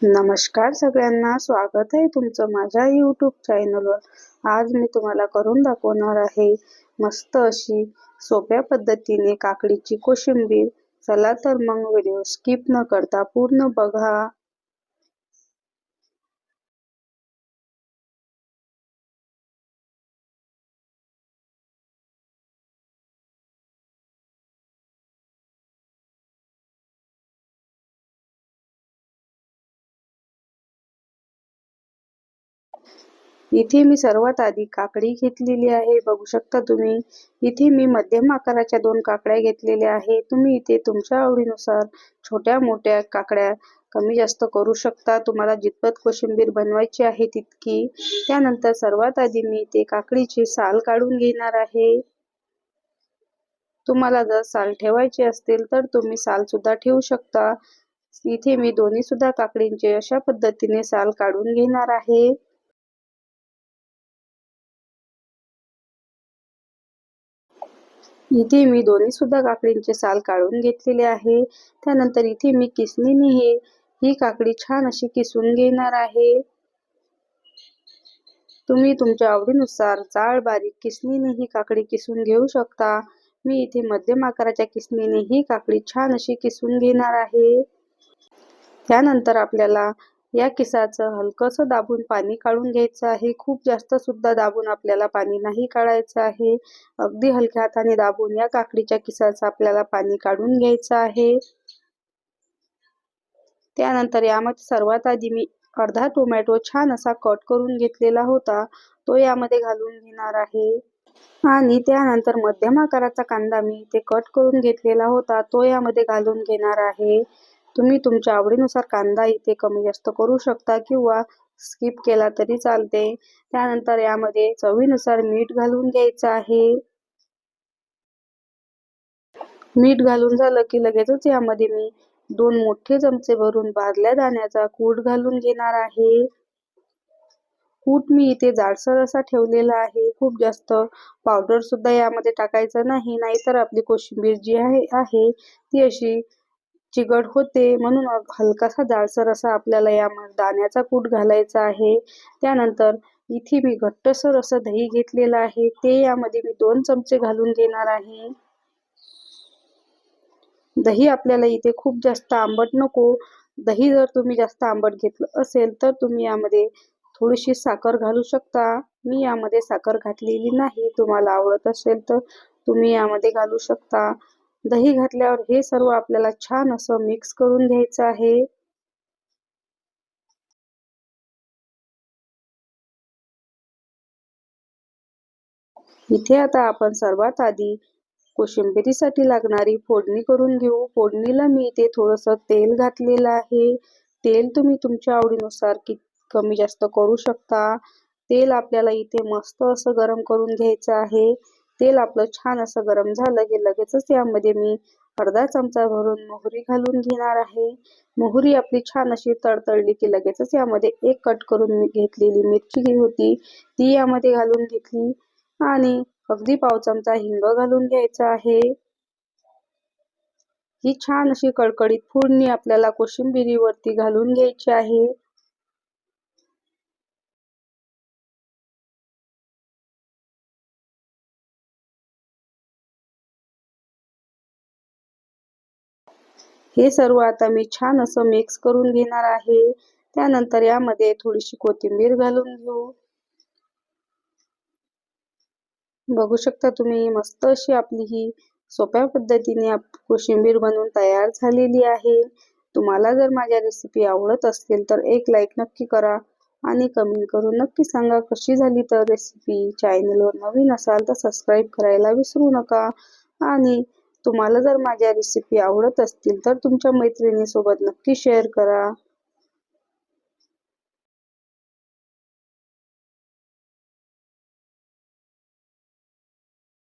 नमस्कार सगळ्यांना स्वागत आहे तुमचं माझ्या यूट्यूब चॅनलवर आज मी तुम्हाला करून दाखवणार आहे मस्त अशी सोप्या पद्धतीने काकडीची कोशिंबीर. चला तर मग व्हिडिओ स्किप न करता पूर्ण बघा. इथे मी सर्वात आधी काकडी घेतलेली आहे. बघू शकता तुम्ही इथे मी मध्यम आकाराच्या दोन काकड्या घेतलेल्या आहे तुम्ही इथे तुमच्या आवडीनुसार छोट्या मोठ्या काकड्या कमी जास्त करू शकता. तुम्हाला जितपत कोशिंबीर बनवायची आहे तितकी. त्यानंतर सर्वात आधी मी इथे काकडीची साल काढून घेणार आहे. तुम्हाला जर साल ठेवायची असतील तर तुम्ही साल सुद्धा ठेवू शकता. इथे मी दोन्ही सुद्धा काकडींचे अशा पद्धतीने साल काढून घेणार आहे. इथे मी दोन्ही सुद्धा काकडींचे साल काढून घेतलेले आहे. त्यानंतर इथे मी किसणीने हे ही काकडी छान अशी किसून घेणार आहे. तुम्ही तुमच्या आवडीनुसार जाळ बारीक किसणीने ही काकडी किसून घेऊ शकता. मी इथे मध्यम आकाराच्या किसणीने ही काकडी छान अशी किसून घेणार आहे. त्यानंतर आपल्याला या किसाचं हलकंसं दाबून पाणी काढून घ्यायचं आहे. खूप जास्त सुद्धा दाबून आपल्याला पाणी नाही काढायचं आहे. अगदी हलक्या हाताने दाबून या काकडीच्या किसाचं आपल्याला पाणी काढून घ्यायचं आहे. त्यानंतर यामध्ये सर्वात आधी मी अर्धा टोमॅटो छान असा कट करून घेतलेला होता. तो यामध्ये घालून घेणार आहे. आणि त्यानंतर मध्यम आकाराचा कांदा मी इथे कट करून घेतलेला होता. तो यामध्ये घालून घेणार आहे. तुम्ही तुमच्या आवडीनुसार कांदा इथे कमी जास्त करू शकता किंवा स्किप केला तरी चालते. त्यानंतर यामध्ये चवीनुसार मीठ घालून घ्यायचं आहे. मीठ घालून झालं की लगेचच यामध्ये मी दोन मोठे चमचे भरून भाजल्या दाण्याचा कूट घालून घेणार आहे. कूट मी इथे जाडसर असा ठेवलेला आहे. खूप जास्त पावडर सुद्धा यामध्ये टाकायचं नाही नाहीतर आपली कोशिंबीर जी आहे आहे ती अशी चिकट होते. म्हणून हलकासा जाडसर असा आपल्याला या दाण्याचा कूट घालायचा आहे. त्यानंतर इथे मी घट्टसर असं दही घेतलेलं आहे. ते यामध्ये मी दोन चमचे घालून घेणार आहे. दही आपल्याला इथे खूप जास्त आंबट नको. दही जर तुम्ही जास्त आंबट घेतलं असेल तर तुम्ही यामध्ये थोडीशी साखर घालू शकता. मी यामध्ये साखर घातलेली नाही. तुम्हाला आवडत असेल तर तुम्ही यामध्ये घालू शकता. दही घातल्यावर हे सर्व आपल्याला छान असं मिक्स करून घ्यायचं आहे. इथे आता आपण सर्वात आधी कोशिंबिरीसाठी लागणारी फोडणी करून घेऊ. फोडणीला मी इथे थोडंसं तेल घातलेलं आहे. तेल तुम्ही तुमच्या आवडीनुसार कि कमी जास्त करू शकता. तेल आपल्याला इथे मस्त असं गरम करून घ्यायचं आहे. तेल आपलं छान असं गरम झालं की लगेचच यामध्ये मी अर्धा चमचा भरून मोहरी घालून घेणार आहे. मोहरी आपली छान अशी तडतडली की लगेचच यामध्ये एक कट करून मी घेतलेली मिरची होती ती यामध्ये घालून घेतली. आणि अगदी पाव चमचा हिंग घालून घ्यायचा आहे. ही छान अशी कडकडीत फोडणी आपल्याला कोशिंबिरीवरती घालून घ्यायची आहे. हे सर्व आता मी छान असं मिक्स करून घेणार आहे. त्यानंतर यामध्ये थोडीशी कोथिंबीर घालून घेऊ. बघू शकता तुम्ही मस्त अशी आपली ही सोप्या पद्धतीने कोशिंबीर बनवून तयार झालेली आहे. तुम्हाला जर माझ्या रेसिपी आवडत असतील तर एक लाईक नक्की करा आणि कमेंट करून नक्की सांगा कशी झाली तर रेसिपी चॅनलवर नवीन असाल तर सबस्क्राईब करायला विसरू नका. आणि तुम्हाला जर माझ्या रेसिपी आवडत असतील तर तुमच्या मैत्रिणीसोबत नक्की शेअर करा.